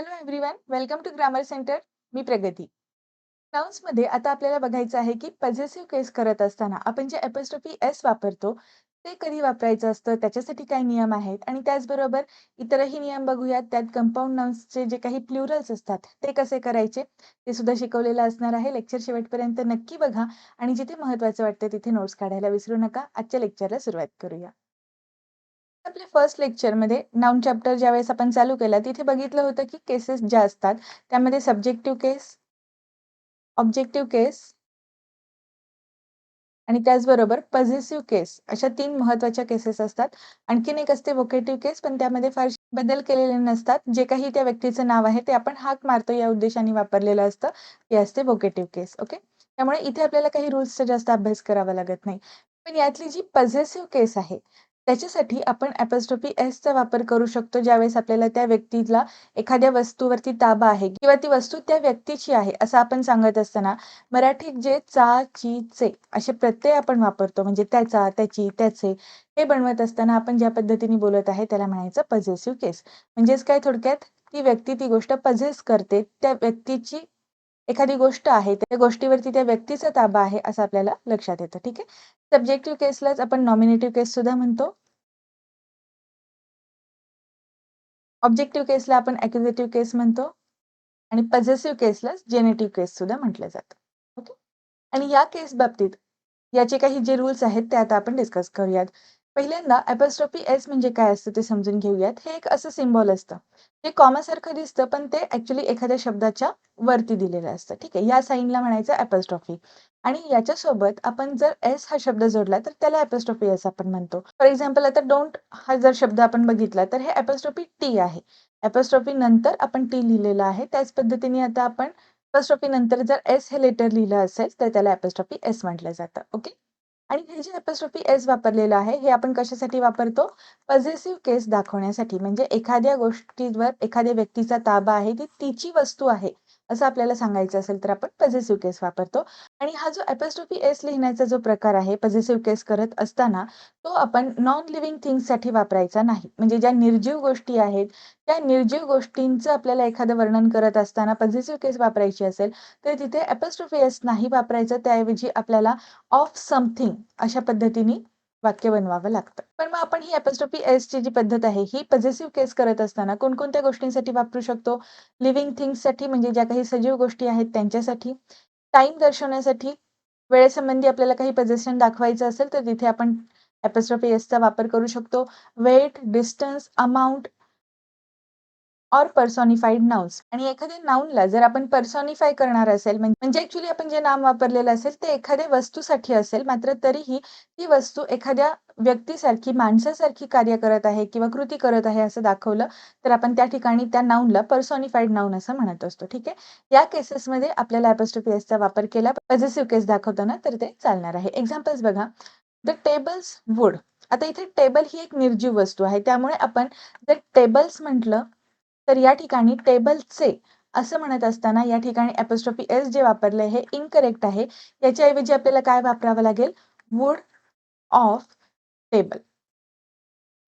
Hello everyone welcome to grammar centre मी प्रगती. मध्ये आता आपल्याला बघायचं आहे की पझेसिव्ह केस करत असताना आपण जे एपॉस्ट्रॉफी एस वापरतो ते कधी वापरायचं असतं? त्याच्यासाठी काय नियम आहेत? आणि त्याचबरोबर इतरही नियम बघूयात. त्यात कंपाऊंड नाउन्सचे जे काही प्लुरल्स असतात ते कसे करायचे? ते सुद्धा शिकवलेलं असणार आहे. लेक्चर शेवटपर्यंत नक्की बघा. आणि जिथे महत्वाचं वाटतं तिथे नोट्स काढायला विसरू नका. आजच्या लेक्चरला सुरुवात करूया. आपल्या फर्स्ट लेक्चरमध्ये नाउन चॅप्टर ज्यावेळेस आपण चालू केला तिथे बघितलं होतं की केसेस ज्या असतात त्यामध्ये सब्जेक्टिव्ह केस ऑब्जेक्टिव्ह केस आणि त्याचबरोबर पॉझिटिव्ह केस अशा तीन महत्त्वाच्या केसेस असतात. आणखीन एक असते वोकेटिव्ह केस पण त्यामध्ये फार बदल केलेले नसतात. जे काही त्या व्यक्तीचं नाव आहे ते आपण हाक मारतो या उद्देशाने वापरलेलं असतं. हे असते वोकेटिव्ह केस ओके त्यामुळे इथे आपल्याला काही रूल्सचा जास्त अभ्यास करावा लागत नाही. पण यातली जी पॉझिटिव्ह केस आहे त्याच्यासाठी आपण एस एसचा वापर करू शकतो ज्यावेळेस आपल्याला त्या व्यक्तीला एखाद्या वस्तूवरती ताबा आहे किंवा ती वस्तू त्या व्यक्तीची आहे असं आपण सांगत असताना मराठीत जे चा ची चे असे प्रत्यय आपण वापरतो म्हणजे त्याचा त्याची त्याचे हे बनवत असताना आपण ज्या पद्धतीने बोलत आहे त्याला म्हणायचं पझेसिव्ह केस म्हणजेच काय थोडक्यात? ती व्यक्ती ती गोष्ट पझेस करते त्या व्यक्तीची एखादी गोष्ट आहे त्या गोष्टीवरती त्या व्यक्तीचा ताबा आहे असं आपल्याला लक्षात येतं ठीक आहे? सब्जेक्टिव्ह केसलाच आपण नॉमिनेटिव्ह केस सुद्धा म्हणतो. ऑब्जेक्टिव्ह केसला आपण ॲक्युजेटिव्ह केस म्हणतो. आणि पझेसिव्ह केसला जेनेटिव्ह केस सुद्धा म्हटलं जातं. ओके आणि या केस बाबतीत याचे काही जे रूल्स आहेत ते आता आपण डिस्कस करूयात. पहिल्यांदा एपॉस्ट्रॉफी एस म्हणजे काय असतं ते समजून घेऊयात. हे एक असं सिम्बॉल असतं. जे कॉमासारखं दिसतं पण ते ऍक्च्युली एखाद्या शब्दाच्या वरती दिलेलं असतं. ठीक आहे? या साईनला म्हणायचं एपॉस्ट्रॉफी आणि याच्यासोबत आपण जर एस हा शब्द जोडला तर त्याला एपॉस्ट्रॉफी एस आपण म्हणतो. फॉर एक्झाम्पल आता डोंट हा जर शब्द आपण बघितला तर हे एपॉस्ट्रॉफी टी आहे. एपॉस्ट्रॉफी नंतर आपण टी लिहिलेलं आहे. त्याच पद्धतीने आता आपण एपॉस्ट्रॉफी नंतर जर एस हे लेटर लिहिलं असेल तर त्याला एपॉस्ट्रॉफी एस म्हटलं जातं. ओके आणि हे जे एपॉस्ट्रॉफी एस वापरलेलं आहे हे आपण कशासाठी वापरतो? पॉझिटिव्ह केस दाखवण्यासाठी. म्हणजे एखाद्या गोष्टीवर एखाद्या व्यक्तीचा ताबा आहे ती तिची वस्तू आहे. असं आपल्याला सांगायचं असेल तर आपण पॉझिटिव्ह केस वापरतो. आणि हा जो एपॉस्ट्रॉफी एस लिहिण्याचा जो प्रकार आहे पॉझिटिव्ह केस करत असताना तो आपण नॉन लिव्हिंग थिंग्ससाठी वापरायचा नाही. म्हणजे ज्या निर्जीव गोष्टी आहेत त्या निर्जीव गोष्टींचं आपल्याला एखादं वर्णन करत असताना पॉझिटिव्ह केस वापरायची असेल तर तिथे एपॉस्ट्रॉफी एस नाही वापरायचं. त्याऐवजी आपल्याला ऑफ समथिंग अशा पद्धतीने वाक्य बनवावं लागतं. पण मग आपण ही एपॉस्ट्रॉफी एसची जी पद्धत आहे ही पॉझिटिव्ह केस करत असताना कोणकोणत्या गोष्टींसाठी वापरू शकतो? लिव्हिंग थिंग्ससाठी म्हणजे ज्या काही सजीव गोष्टी आहेत त्यांच्यासाठी? टाइम दर्शवण्यासाठी? वेळेसंबंधी आपल्याला काही पजेशन दाखवायचं असेल तर तिथे आपण एपॉस्ट्रॉफी एसचा वापर करू शकतो. Weight distance amount or personified nouns आणि एखाद्या नाउनला जर आपण पर्सॉनिफाय करणार असेल म्हणजे ऍक्च्युली आपण जे नाम वापरलेलं असेल ते एखाद्या वस्तूसाठी असेल मात्र तरीही ती वस्तू एखाद्या व्यक्तीसारखी माणसासारखी कार्य करत आहे किंवा कृती करत आहे असं दाखवलं तर आपण त्या ठिकाणी त्या नाऊनला पर्सॉनिफाईड नाउन असं म्हणत असतो. ठीक आहे? या केसेसमध्ये आपल्याला एपॉस्ट्रोफी वापर केला पॉझिटिव्ह केस दाखवताना तर ते चालणार आहे. एक्झाम्पल्स बघा. द टेबल्स वुड आता इथे टेबल ही एक निर्जीव वस्तू आहे. त्यामुळे आपण जर टेबल्स म्हटलं तर या ठिकाणी टेबलचे असं म्हणत असताना या ठिकाणी एपोस्ट्रॉफी एस जे वापरले हे इनकरेक्ट आहे. याच्याऐवजी आपल्याला काय वापरावं लागेल? वूड ऑफ टेबल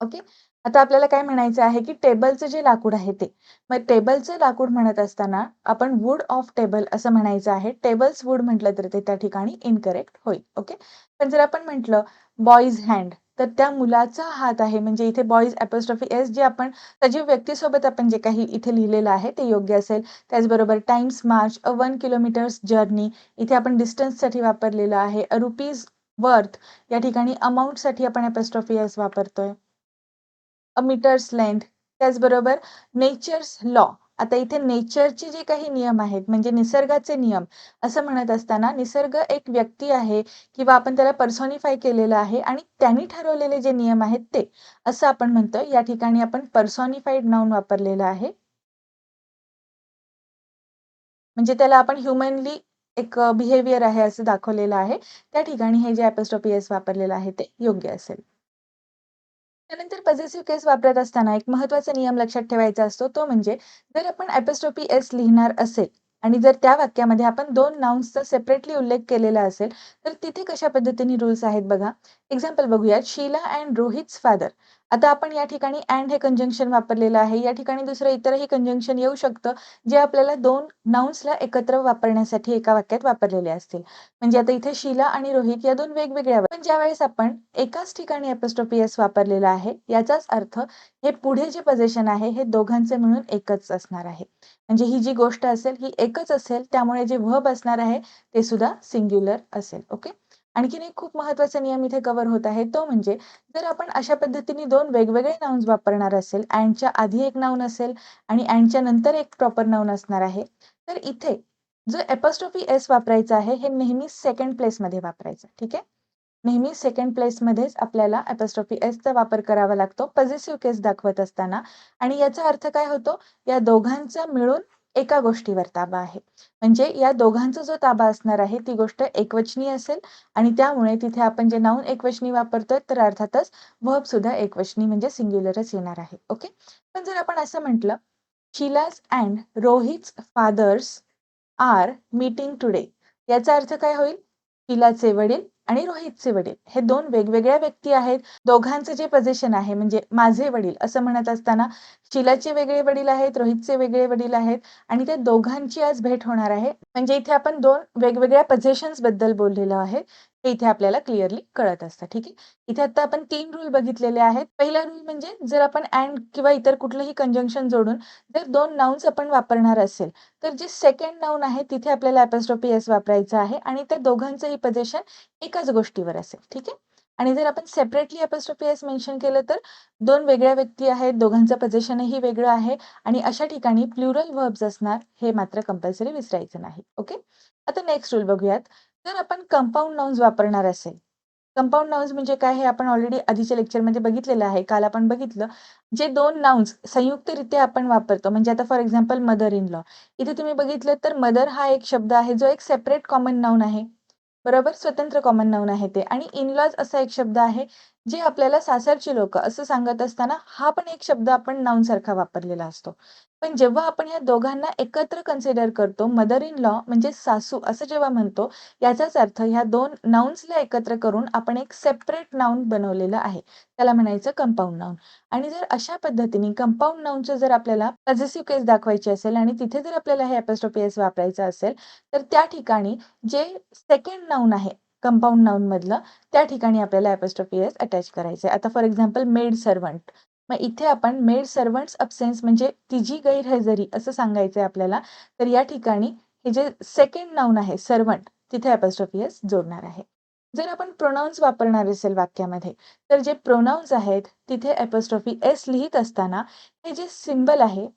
ओके आता आपल्याला काय म्हणायचं आहे की टेबलचं जे लाकूड आहे ते. मग टेबलचं लाकूड म्हणत असताना आपण वूड ऑफ टेबल असं म्हणायचं आहे. टेबल्स वूड म्हटलं तर ते त्या ठिकाणी इनकरेक्ट होईल. ओके पण जर आपण म्हटलं बॉईज हँड तर त्या मुलाचा हात आहे. म्हणजे इथे बॉईज अपोस्ट्रॉफी एस जे आपण सजीव व्यक्तीसोबत आपण जे काही इथे लिहिलेलं आहे ते योग्य असेल. त्याचबरोबर times march a one kilometres journey इथे आपण डिस्टन्ससाठी वापरलेलं आहे. अ रुपीज वर्थ या ठिकाणी अमाऊंटसाठी आपण अपोस्ट्रॉफी एस वापरतोय. अ मीटर्स लेंथ त्याचबरोबर नेचर्स लॉ आता इथे नेचरचे जे काही नियम आहेत म्हणजे निसर्गाचे नियम असं म्हणत असताना निसर्ग एक व्यक्ती आहे किंवा आपण त्याला पर्सॉनिफाय केलेलं आहे आणि त्यांनी ठरवलेले जे नियम आहेत ते असं आपण म्हणतो. या ठिकाणी आपण पर्सॉनिफाईड नाऊन वापरलेलं आहे. म्हणजे त्याला आपण ह्युमनली एक uh, बिहेवियर आहे असं दाखवलेलं आहे. त्या ठिकाणी हे जे एपस्ट्रॉपी एस वापरलेलं आहे ते योग्य असेल. त्यानंतर पजेसिव्ह केस वापरत असताना एक महत्त्वाचा नियम लक्षात ठेवायचा असतो तो म्हणजे जर आपण एपिस्ट्रोपी एस लिहिणार असेल आणि जर त्या वाक्यामध्ये आपण दोन नाउन्सचा सेपरेटली उल्लेख केलेला असेल तर तिथे कशा पद्धतीने रूल्स आहेत बघा. एक्झाम्पल बघूयात. शीला अँड रोहित फादर आता आपण या ठिकाणी अँड हे कंजंक्शन वापरलेलं आहे. या ठिकाणी दुसरं इतरही कंजंक्शन येऊ शकतं, जे आपल्याला दोन नाउन्सला एकत्र वापरण्यासाठी एका वाक्यात वापरलेले असतील. म्हणजे आता इथे शीला आणि रोहित या दोन वेगवेगळ्या पण ज्यावेळेस आपण एकाच ठिकाणी एपॉस्ट्रोफी एस वापरलेला आहे, याचाच अर्थ हे पुढे जे पोझिशन आहे, हे दोघांचे मिळून एकच असणार आहे. म्हणजे ही जी गोष्ट असेल, ही एकच असेल. त्यामुळे जे व्हब असणार आहे, ते सुद्धा सिंग्युलर असेल. ओके. आणखीन एक खूप महत्त्वाचा नियम इथे कव्हर होत आहे, तो म्हणजे जर आपण अशा पद्धतीने दोन वेगवेगळे नाउन्स वापरणार असेल, अँडच्या आधी एक नाउन असेल आणि अँडच्या नंतर एक प्रॉपर नाउन असणार आहे, तर इथे जो एपॉस्ट्रोफी एस वापरायचा आहे, हे नेहमी सेकंड प्लेसमध्ये वापरायचं. ठीक आहे. नेहमी सेकंड प्लेसमध्येच आपल्याला एपॉस्ट्रोफी एसचा वापर करावा लागतो पॉझिटिव्ह केस दाखवत असताना आणि याचा अर्थ काय होतो या दोघांचा मिळून एका गोष्टीवर ताबा आहे. म्हणजे या दोघांचा जो ताबा असणार आहे ती गोष्ट एकवचनी असेल आणि त्यामुळे तिथे आपण जे नाऊन एकवचनी वापरतोय तर अर्थातच वर्ब सुद्धा एकवचनी म्हणजे सिंग्युलरच येणार आहे. ओके पण जर आपण असं म्हटलं Shila's and Rohit fathers are meeting today याचा अर्थ काय होईल? शिलाचे वडील आणि रोहितचे वडील. हे दोन वेगवेगळ्या व्यक्ती आहेत. दोघांचे जे पोझिशन आहे म्हणजे माझे वडील असं म्हणत असताना शिलाचे वेगळे वडील आहेत रोहितचे वेगळे वडील आहेत आणि त्या दोघांची आज भेट होणार आहे. म्हणजे इथे आपण दोन वेगवेगळ्या पोझिशन्सबद्दल बोललेलो आहे. इथे आपल्याला क्लिअरली कळत असतं ठीक आहे? इथे आता आपण तीन रूल बघितलेले आहेत. पहिला रूल म्हणजे जर आपण अँड किंवा इतर कुठलंही कंजंक्शन जोडून जर दोन नाउन्स आपण वापरणार असेल तर जे सेकंड नाउन आहे तिथे आपल्याला ॲपॉस्ट्रॉफी एस वापरायचं आहे आणि त्या दोघांचंही पोझिशन एकाच गोष्टीवर असेल ठीक आहे? आणि जर आपण सेपरेटली एपॉस्ट्रॉफी एस मेन्शन केलं तर दोन वेगळ्या व्यक्ती आहेत दोघांचं पोझिशनही वेगळं आहे आणि अशा ठिकाणी प्लुरल वर्ब्स असणार हे मात्र कंपल्सरी विसरायचं नाही ओके? आता नेक्स्ट रूल बघूयात. जर आपण कंपाऊंड नाउन्स वापरणार असेल कंपाऊंड नाउन्स म्हणजे काय हे आपण ऑलरेडी आधीच्या लेक्चरमध्ये बघितलेलं आहे. काल आपण बघितलं जे दोन नाउन्स संयुक्तरित्या आपण वापरतो म्हणजे आता for example mother in law इथे तुम्ही बघितलं तर मदर हा एक शब्द आहे जो एक सेपरेट कॉमन नाउन आहे. बरोबर? स्वतंत्र कॉमन नाउन आहे ते. आणि इन लॉज असा एक शब्द आहे जे आपल्याला सासरची लोक असं सांगत असताना हा पण एक शब्द आपण नाउन सारखा वापरलेला असतो. पण जेव्हा आपण या दोघांना एकत्र कन्सिडर करतो मदर इन लॉ म्हणजे सासू असं जेव्हा म्हणतो याचाच अर्थ ह्या दोन नाउन्सला एकत्र करून आपण एक सेपरेट नाउन बनवलेलं आहे. त्याला म्हणायचं कंपाऊंड नाउन आणि जर अशा पद्धतीने कंपाऊंड नाउनचं जर आपल्याला पॉझिटिव्ह केस दाखवायची असेल आणि तिथे जर आपल्याला हे एपस्ट्रोपीएस वापरायचं असेल तर त्या ठिकाणी जे सेकंड नाउन आहे कंपाऊंड नाऊन मधलं त्या ठिकाणी आपल्याला एपस्ट्रोपीएस अटॅच करायचं आहे आता फॉर एक्झाम्पल मेड सर्वंट मग इथे आपण मेड सर्वंट्स अब्सेन्स म्हणजे तिची गैरहजेरी असं सांगायचं आहे आपल्याला. तर या ठिकाणी हे जे सेकंड नाऊन आहे सर्वंट तिथे एपस्ट्रोफियस जोडणार आहे. जर आपण प्रोनाऊन्स वापरणार असेल वाक्यामध्ये तर जे प्रोनाऊन्स आहेत तिथे एपस्ट्रॉफी एस लिहित असताना हे जे सिम्बल आहे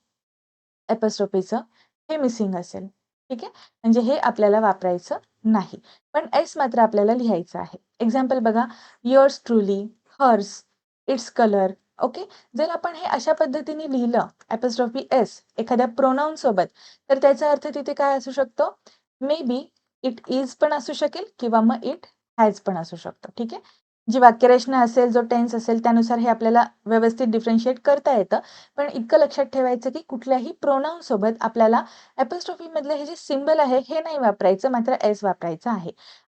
एपस्ट्रॉफीचं हे मिसिंग असेल. ठीक आहे? म्हणजे हे आपल्याला वापरायचं नाही. पण एस मात्र आपल्याला लिहायचं आहे. एक्झाम्पल बघा yours truly hers its colour okay जर आपण हे अशा पद्धतीने लिहिलं ॲपस्ट्रॉफी एस एखाद्या प्रोनाऊन सोबत तर त्याचा अर्थ तिथे काय असू शकतो? मे बी इट इज पण असू शकेल किंवा मग इट हॅज पण असू शकतो ठीक आहे? जी वाक्यरचना असेल जो टेन्स असेल त्यानुसार हे आपल्याला व्यवस्थित डिफरन्शिएट करता येतं. पण इतकं लक्षात ठेवायचं की कुठल्याही प्रोनाऊन सोबत आपल्याला ॲपस्ट्रॉफी मधलं हे जे सिम्बल आहे हे नाही वापरायचं मात्र एस वापरायचं आहे.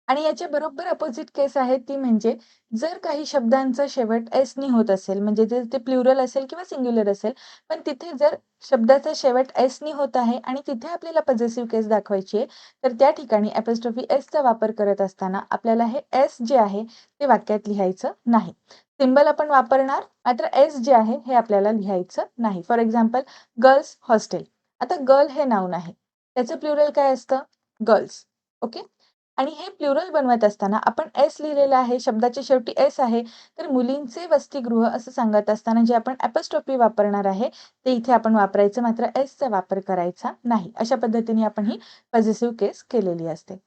आणि याच्या बरोबर अपोजिट केस आहे ती म्हणजे जर काही शब्दांचा शेवट एस नी होत असेल म्हणजे जर ते प्लुरल असेल किंवा सिंग्युलर असेल पण तिथे जर शब्दाचा शेवट एस नी होत आहे आणि तिथे आपल्याला पॉझिटिव्ह केस दाखवायची आहे तर त्या ठिकाणी एपस्ट्रॉफी एसचा वापर करत असताना आपल्याला हे एस जे आहे ते वाक्यात लिहायचं नाही. सिम्बल आपण वापरणार मात्र एस जे आहे हे आपल्याला लिहायचं नाही. फॉर एक्झाम्पल गर्ल्स हॉस्टेल आता गर्ल हे नाऊन आहे. त्याचं प्लुरल काय असतं? गर्ल्स ओके आणि हे प्लुरल बनवत असताना आपण एस लिहिलेलं आहे शब्दाच्या शेवटी एस आहे तर मुलींचे वसतिगृह असं सांगत असताना जे आपण ॲपस्टॉपी वापरणार आहे ते इथे आपण वापरायचं मात्र एसचा वापर करायचा नाही. अशा पद्धतीने आपण ही पॉझिटिव्ह केस केलेली असते.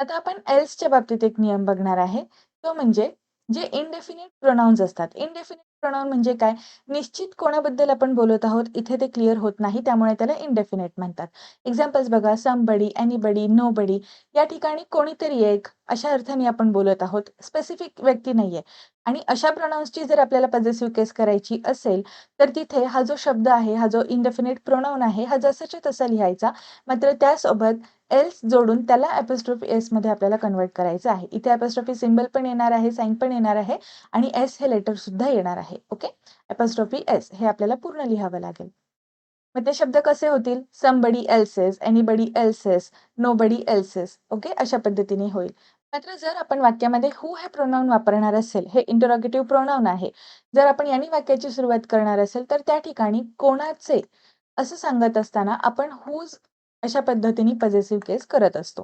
आता आपण एल्सच्या बाबतीत एक नियम बघणार आहे. तो म्हणजे जे इनडेफिनिट प्रोनाऊन्स असतात. इनडेफिनिट प्रोनाऊन म्हणजे काय? निश्चित कोणाबद्दल आपण बोलत आहोत इथे ते क्लिअर होत नाही त्यामुळे त्याला इनडेफिनेट म्हणतात. एक्झाम्पल्स बघा सम बडी एनीबडी नो बडी या ठिकाणी कोणीतरी एक अशा अर्थाने आपण बोलत आहोत. स्पेसिफिक व्यक्ती नाहीये. आणि अशा प्रोनाऊन्सची जर आपल्याला पॉझिटिव्ह केस करायची असेल तर तिथे हा जो शब्द आहे हा जो इनडेफिनेट प्रोनाऊन आहे हा जसाच्या तसा लिहायचा. मात्र त्यासोबत एल्स जोडून त्याला एपॉस्ट्रोफी एसमध्ये आपल्याला कन्वर्ट करायचं आहे. इथे एपॉस्ट्रोफी सिम्बल पण येणार आहे साईन पण येणार आहे आणि एस हे लेटर सुद्धा येणार आहे. ओके एपॉस्ट्रोफी एस हे आपल्याला पूर्ण लिहावं लागेल. मग ते शब्द कसे होतील? Somebody else's anybody else's nobody else's okay अशा पद्धतीने होईल. मात्र जर आपण वाक्यामध्ये हु हे प्रोनाऊन वापरणार असेल हे इंटरोगेटिव्ह प्रोनाऊन आहे. जर आपण यांनी वाक्याची सुरुवात करणार असेल तर त्या ठिकाणी कोणाचे? असं सांगत असताना आपण हुज अशा पद्धतीने पजेसिव्ह केस करत असतो.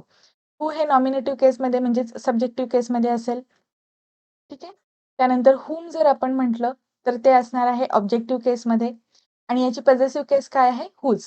हु हे नॉमिनेटिव्ह केसमध्ये म्हणजेच सब्जेक्टिव्ह केसमध्ये असेल. ठीक आहे? त्यानंतर हुम जर आपण म्हटलं तर ते असणार आहे ऑब्जेक्टिव्ह केसमध्ये आणि याची पजेसिव्ह केस काय आहे? हुज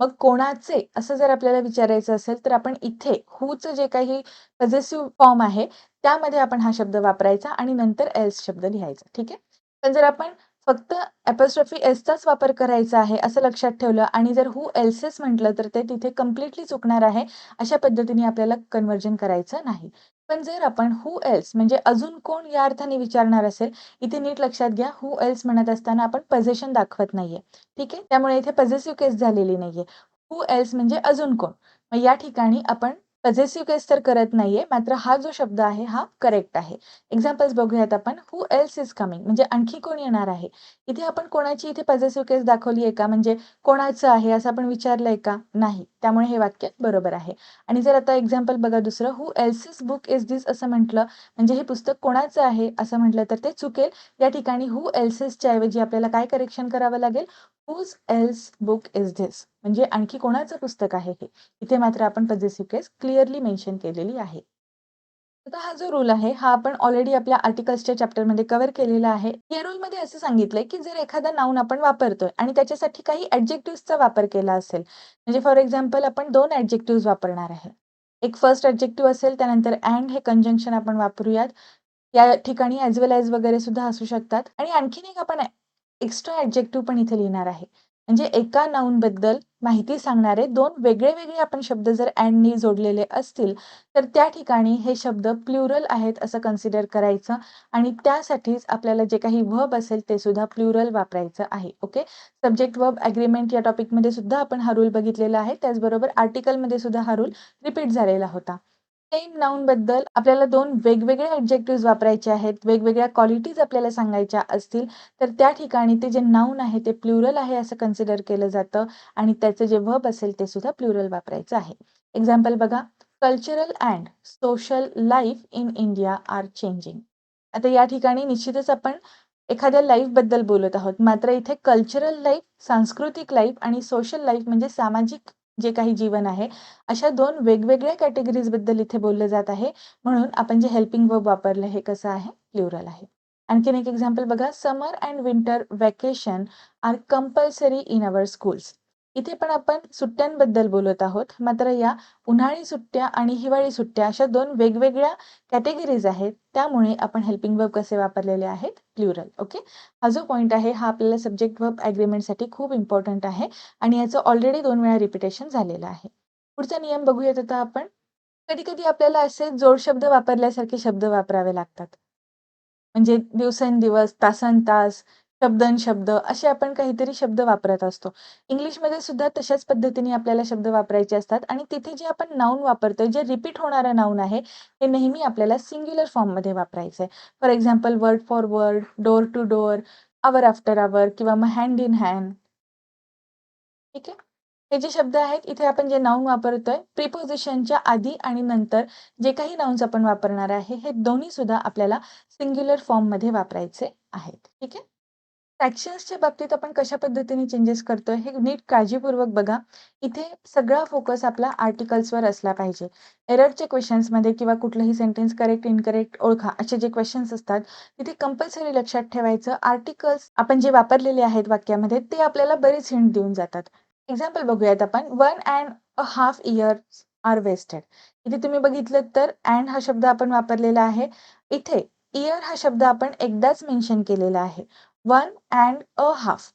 मग कोणाचे असं जर आपल्याला विचारायचं असेल तर आपण इथे हुचं जे काही पजेसिव्ह फॉर्म आहे त्यामध्ये आपण हा शब्द वापरायचा आणि नंतर एल्स शब्द लिहायचा. ठीक आहे? पण जर आपण फक्त एपॉस्ट्रॉफी एसचाच वापर करायचा आहे असं लक्षात ठेवलं. आणि जर हु एल्सेस म्हटलं तर ते तिथे कम्प्लिटली चुकणार आहे अशा पद्धतीने आपल्याला कन्वर्जन करायचं नाही. पण जर आपण हु एल्स म्हणजे अजून कोण या अर्थाने विचारणार असेल इथे नीट लक्षात घ्या हु एल्स म्हणत असताना आपण पजेशन दाखवत नाहीये. ठीक आहे? त्यामुळे इथे पजेसिव्ह केस झालेली नाहीये. हु एल्स म्हणजे अजून कोण? मग या ठिकाणी आपण पजेसिव्ह केस तर करत नाहीये मात्र हा जो शब्द आहे हा करेक्ट आहे. एक्झाम्पल्स बघूयात आपण. हु एल्स इज कमिंग म्हणजे आणखी कोण येणार आहे? इथे आपण कोणाची इथे पॉझिटिव्ह केस दाखवली आहे का? म्हणजे कोणाचं आहे असं आपण विचारलंय का? नाही. त्यामुळे हे वाक्य बरोबर आहे. आणि जर आता एक्झाम्पल बघा दुसरं. Who else's book is this असं म्हटलं म्हणजे हे पुस्तक कोणाचं आहे? असं म्हटलं तर ते चुकेल. या ठिकाणी हु एल्सिसच्या ऐवजी आपल्याला काय करेक्शन करावं लागेल? Whose else book is this म्हणजे आणखी कोणाचं पुस्तक आहे हे? इथे मात्र आपण पजेसिव्ह केस क्लिअरली मेन्शन केलेली आहे. आता हा जो रूल आहे हा आपण ऑलरेडी आपल्या आर्टिकल्सच्या चॅप्टरमध्ये कव्हर केलेला आहे. या रूलमध्ये असं सांगितलंय की जर एखादा नाऊन आपण वापरतोय आणि त्याच्यासाठी काही ऍडजेक्टिव्हचा वापर केला असेल म्हणजे फॉर एक्झाम्पल आपण दोन ऍडजेक्टिव्ह वापरणार आहे. एक फर्स्ट ऍडजेक्टिव्ह असेल त्यानंतर अँड हे कंजंक्शन आपण वापरूयात. या ठिकाणी ॲज वेल ॲज वगैरे सुद्धा असू शकतात. आणि आणखीन एक आपण एक्स्ट्रा ऍडजेक्टिव्ह पण इथे लिहिणार आहे. म्हणजे एका नाऊन बद्दल माहिती सांगणारे दोन वेगळे वेगळे आपण शब्द जर अँडनी जोडलेले असतील तर त्या ठिकाणी हे शब्द प्ल्युरल आहेत असं कन्सिडर करायचं आणि त्यासाठीच आपल्याला जे काही व्हब असेल ते सुद्धा प्ल्युरल वापरायचं आहे ओके सब्जेक्ट वर्ब अग्रीमेंट या टॉपिकमध्ये सुद्धा आपण हा रूल बघितलेला आहे. त्याचबरोबर आर्टिकलमध्ये सुद्धा हा रूल रिपीट झालेला होता. सेम नाऊन बद्दल आपल्याला दोन वेगवेगळे ऍडजेक्टिव्ह वापरायचे आहेत वेगवेगळ्या क्वालिटीज आपल्याला सांगायच्या असतील तर त्या ठिकाणी ते जे नाऊन आहे ते प्लुरल आहे असं कन्सिडर केलं जातं आणि त्याचं जे व्हब असेल ते सुद्धा प्लुरल वापरायचं आहे. एक्झाम्पल बघा cultural and social life in India are changing आता या ठिकाणी निश्चितच आपण एखाद्या लाईफबद्दल बोलत आहोत मात्र इथे कल्चरल लाईफ सांस्कृतिक लाईफ आणि सोशल लाईफ म्हणजे सामाजिक जे काही जीवन आहे अशा दोन वेगवेगळ्या कॅटेगरीजबद्दल इथे बोललं जात आहे. म्हणून आपण जे हेल्पिंग वर्ब वापरलं हे कसं आहे? प्लुरल आहे. आणखीन एक एक्झाम्पल बघा summer and winter vacation are compulsory in our schools इथे पण आपण सुट्ट्यांबद्दल बोलत आहोत. मात्र या उन्हाळी सुट्ट्या आणि हिवाळी सुट्ट्या अशा दोन वेगवेगळ्या कॅटेगरीज आहेत. त्यामुळे आपण हेल्पिंग वर्ब कसे वापरलेले आहेत? प्लुरल ओके हा जो पॉईंट आहे हा आपल्याला सब्जेक्ट वर्ब ॲग्रीमेंटसाठी खूप इम्पॉर्टंट आहे आणि याचं ऑलरेडी दोन वेळा रिपिटेशन झालेलं आहे. पुढचा नियम बघूयात आता आपण. कधी कधी आपल्याला असे जोड शब्द वापरल्यासारखे शब्द वापरावे लागतात. म्हणजे दिवसेंदिवस तासन तास शब्दन शब्द असे आपण काहीतरी शब्द वापरत असतो. इंग्लिशमध्ये सुद्धा तशाच पद्धतीने आपल्याला शब्द वापरायचे असतात आणि तिथे जे आपण नाऊन वापरतोय जे रिपीट होणारं नाऊन आहे ते नेहमी आपल्याला सिंग्युलर फॉर्ममध्ये वापरायचं आहे. For example word for word door to door hour after hour किंवा मग हँड इन हँड ठीक आहे? हे जे शब्द आहेत इथे आपण जे नाऊन वापरतोय प्रिपोजिशनच्या आधी आणि नंतर जे काही नाउन्स आपण वापरणार आहे हे दोन्ही सुद्धा आपल्याला सिंग्युलर फॉर्ममध्ये वापरायचे आहेत. ठीक आहे? ॲक्शन्सच्या बाबतीत आपण कशा पद्धतीने चेंजेस करतोय हे नीट काळजीपूर्वक बघा. इथे सगळा फोकस आपला आर्टिकल्सवर असला पाहिजे. एररचे क्वेश्चन्समध्ये किंवा कुठलंही सेंटेन्स करेक्ट इनकरेक्ट ओळखा असे जे क्वेश्चन्स असतात तिथे कंपल्सरी लक्षात ठेवायचं. आर्टिकल्स आपण जे वापरलेले आहेत वाक्यामध्ये ते आपल्याला बरेच हिंट देऊन जातात. एक्झाम्पल बघूयात आपण. One and a half year are wasted इथे तुम्ही बघितलं तर अँड हा शब्द आपण वापरलेला आहे. इथे इयर हा शब्द आपण एकदाच मेन्शन केलेला आहे. वन अँड अ हाफ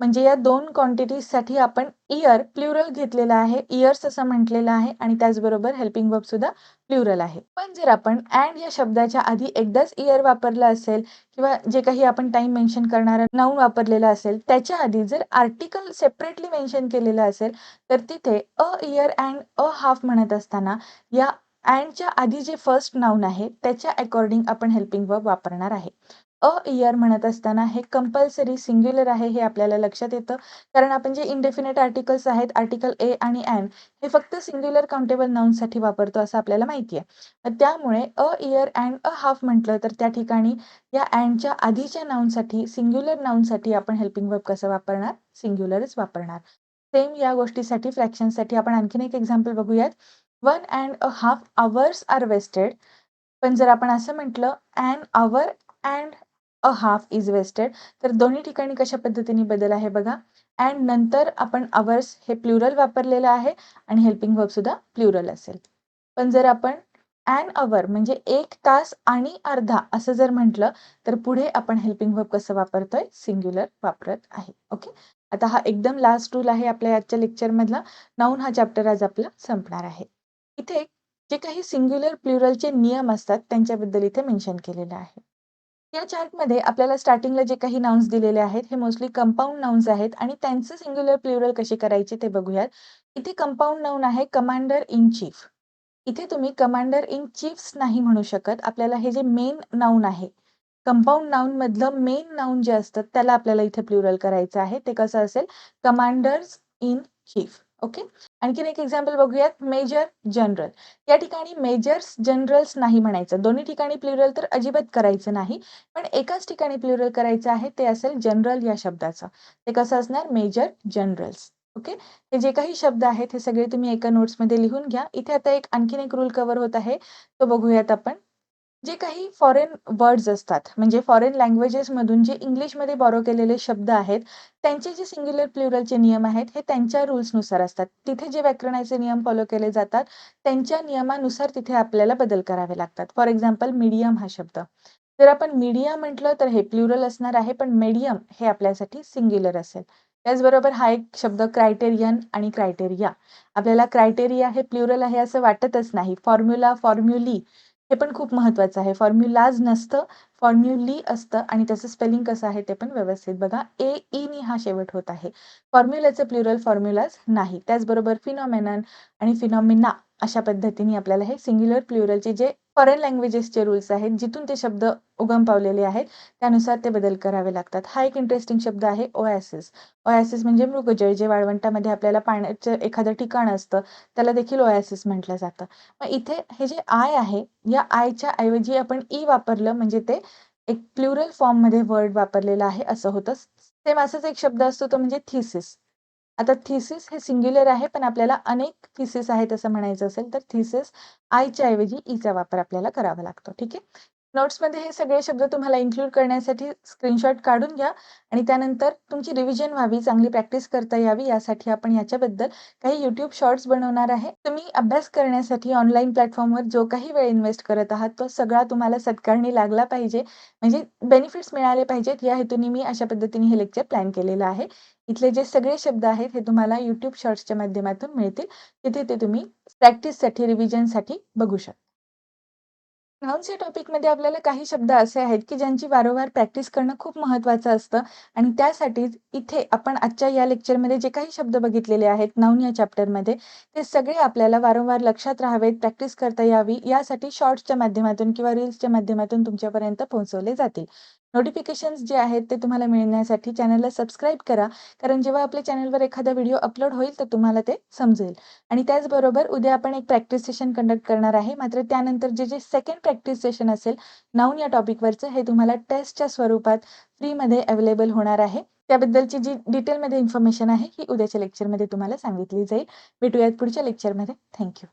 म्हणजे या दोन क्वांटिटीजसाठी आपण इयर प्लुरल घेतलेला आहे. इयर्स असं म्हटलेलं आहे आणि त्याचबरोबर हेल्पिंग वर्ब सुद्धा प्लुरल आहे. पण जर आपण अँड या शब्दाच्या आधी एकदाच इयर वापरलं असेल किंवा जे काही आपण टाइम मेन्शन करणारा नाऊन वापरलेला असेल त्याच्या आधी जर आर्टिकल सेपरेटली मेन्शन केलेलं असेल तर तिथे a year and a half म्हणत असताना या अँडच्या आधी जे फर्स्ट नाऊन आहे त्याच्या अकॉर्डिंग आपण हेल्पिंग वर्ब वापरणार आहे. अ इयर म्हणत असताना हे कंपल्सरी सिंग्युलर आहे हे आपल्याला लक्षात येतं. कारण आपण जे इंडेफिनेट आर्टिकल्स आहेत आर्टिकल ए आणि एन हे फक्त सिंग्युलर काउंटेबल नाउनसाठी वापरतो असं आपल्याला माहिती आहे. त्यामुळे a year and a half म्हटलं तर त्या ठिकाणी या अँडच्या आधीच्या नाऊनसाठी सिंग्युलर नाऊनसाठी आपण हेल्पिंग वर्ब कसं वापरणार? सिंग्युलरच वापरणार. सेम या गोष्टीसाठी फ्रॅक्शनसाठी आपण आणखीन एक एक्झाम्पल बघूयात. One and a half hours are wasted पण जर आपण असं म्हटलं and hour and a half is wasted तर दोन्ही ठिकाणी कशा पद्धतीने बदल आहे बघा. अँड नंतर आपण आवर्स हे प्लुरल वापरलेलं आहे आणि हेल्पिंग वर्ब सुद्धा प्लुरल असेल. पण जर आपण अँड अवर म्हणजे एक तास आणि अर्धा असं जर म्हटलं तर पुढे आपण हेल्पिंग वर्ब कसं वापरतोय? सिंग्युलर वापरत आहे. ओके आता हा एकदम लास्ट रूल आहे आपल्या आजच्या लेक्चरमधला नाऊन हा चॅप्टर आज आपला संपणार आहे. इथे जे काही सिंग्युलर प्लुरलचे नियम असतात त्यांच्याबद्दल इथे मेन्शन केलेलं आहे. या चार्टमध्ये आपल्याला स्टार्टिंगला जे काही नाउन्स दिलेले आहेत हे मोस्टली कंपाऊंड नाउन्स आहेत आणि त्यांचे सिंग्युलर प्लुरल कसे करायचे ते बघूयात. इथे कंपाऊंड नाउन आहे कमांडर इन चीफ इथे तुम्ही कमांडर इन चीफ्स नाही म्हणू शकत. आपल्याला हे जे मेन नाउन आहे कंपाऊंड नाउन मधलं मेन नाउन जे असतं त्याला आपल्याला इथे प्लुरल करायचं आहे. ते कसं असेल? Commanders in chief okay? आणखीन एक एक्झाम्पल बघूयात मेजर जनरल या ठिकाणी मेजर्स जनरल्स नाही म्हणायचं. दोन्ही ठिकाणी प्लुरल तर अजिबात करायचं नाही. पण एकाच ठिकाणी प्लुरल करायचं आहे ते असेल जनरल या शब्दाचं. ते कसं असणार? Major generals okay? हे जे काही शब्द आहेत हे सगळे तुम्ही एका नोट्समध्ये लिहून घ्या. इथे आता एक आणखीन एक रूल कव्हर होत आहे. तो बघूयात आपण. जे काही फॉरेन वर्ड्स असतात म्हणजे फॉरेन लँग्वेजेसमधून जे इंग्लिशमध्ये बॉरो केलेले शब्द आहेत त्यांचे जे सिंग्युलर प्लुरलचे नियम आहेत हे त्यांच्या रूल्सनुसार असतात. तिथे जे व्याकरणाचे नियम फॉलो केले जातात त्यांच्या नियमानुसार तिथे आपल्याला बदल करावे लागतात. फॉर एक्झाम्पल मीडियम हा शब्द. जर आपण मीडिया म्हटलं तर हे प्लुरल असणार आहे पण मीडियम हे आपल्यासाठी सिंग्युलर असेल. त्याचबरोबर हा एक शब्द क्रायटेरियन आणि क्रायटेरिया आपल्याला क्रायटेरिया हे प्लुरल आहे असं वाटतच नाही. फॉर्म्युला फॉर्म्युली हे पण खूप महत्वाचं आहे. फॉर्म्युलाज नसतं फॉर्म्युली असतं आणि त्याचं स्पेलिंग कसं आहे ते पण व्यवस्थित बघा. ए ईनी e हा शेवट होत आहे. फॉर्म्युलाचं प्लुरल फॉर्म्युलाज नाही. त्याचबरोबर फिनॉमेनन आणि फिनॉमिना अशा पद्धतीने आपल्याला हे सिंग्युलर प्लुरलचे जे फॉरेन लँग्वेजेसचे रूल्स आहेत जिथून ते शब्द उगम पावलेले आहेत त्यानुसार ते बदल करावे लागतात. हा एक इंटरेस्टिंग शब्द आहे ओॲसिस ओॲसिस म्हणजे मृगजळ जे वाळवंटामध्ये आपल्याला पाण्याचं एखादं ठिकाण असतं त्याला देखील ओॲसिस म्हटलं जातं. मग इथे हे जे आय आहे या आयच्या ऐवजी आपण ई वापरलं म्हणजे ते एक प्लुरल फॉर्ममध्ये वर्ड वापरलेला आहे असं होतं. सेम असाच एक शब्द असतो तो म्हणजे थिसिस आता थिसिस हे सिंग्युलर आहे पण आपल्याला अनेक थिसिस आहेत असं म्हणायचं असेल तर थिसिस आयच्या ऐवजी e ईचा वापर आपल्याला करावा लागतो ठीक आहे? नोट्समध्ये हे सगळे शब्द तुम्हाला इन्क्लूड करण्यासाठी स्क्रीनशॉट काढून घ्या आणि त्यानंतर तुमची रिव्हिजन व्हावी चांगली प्रॅक्टिस करता यावी यासाठी आपण याच्याबद्दल काही युट्यूब शॉर्ट्स बनवणार आहे. तुम्ही अभ्यास करण्यासाठी ऑनलाईन प्लॅटफॉर्मवर जो काही वेळ इन्व्हेस्ट करत आहात तो सगळा तुम्हाला सत्कारणी लागला पाहिजे. म्हणजे बेनिफिट्स मिळाले पाहिजेत या हेतूने मी अशा पद्धतीने हे लेक्चर प्लॅन केलेलं आहे. इथले जे सगळे शब्द आहेत हे तुम्हाला युट्यूब शॉर्ट्सच्या माध्यमातून मिळतील. तिथे ते तुम्ही प्रॅक्टिससाठी रिव्हिजनसाठी बघू शकता. नाउन्स या टॉपिकमध्ये आपल्याला काही शब्द असे आहेत की ज्यांची वारंवार प्रॅक्टिस करणं खूप महत्त्वाचं असतं. आणि त्यासाठीच इथे आपण आजच्या या लेक्चरमध्ये जे काही शब्द बघितलेले आहेत नाऊन या चॅप्टरमध्ये ते सगळे आपल्याला वारंवार लक्षात राहावेत प्रॅक्टिस करता यावी यासाठी शॉर्ट्सच्या माध्यमातून किंवा रील्सच्या माध्यमातून तुमच्यापर्यंत पोहोचवले जातील. नोटिफिकेशन्स जे आहेत ते तुम्हाला मिळण्यासाठी चॅनलला सबस्क्राईब करा. कारण जेव्हा आपल्या चॅनलवर एखादा व्हिडिओ अपलोड होईल तर तुम्हाला ते समजेल. आणि त्याचबरोबर उद्या आपण एक प्रॅक्टिस सेशन कंडक्ट करणार आहे. मात्र त्यानंतर जे जे सेकंड प्रॅक्टिस सेशन असेल नाऊन या टॉपिकवरचं हे तुम्हाला टेस्टच्या स्वरूपात फ्रीमध्ये अवेलेबल होणार आहे. त्याबद्दलची जी डिटेलमध्ये इन्फॉर्मेशन आहे ही उद्याच्या लेक्चरमध्ये तुम्हाला सांगितली जाईल. भेटूयात पुढच्या लेक्चरमध्ये थँक्यू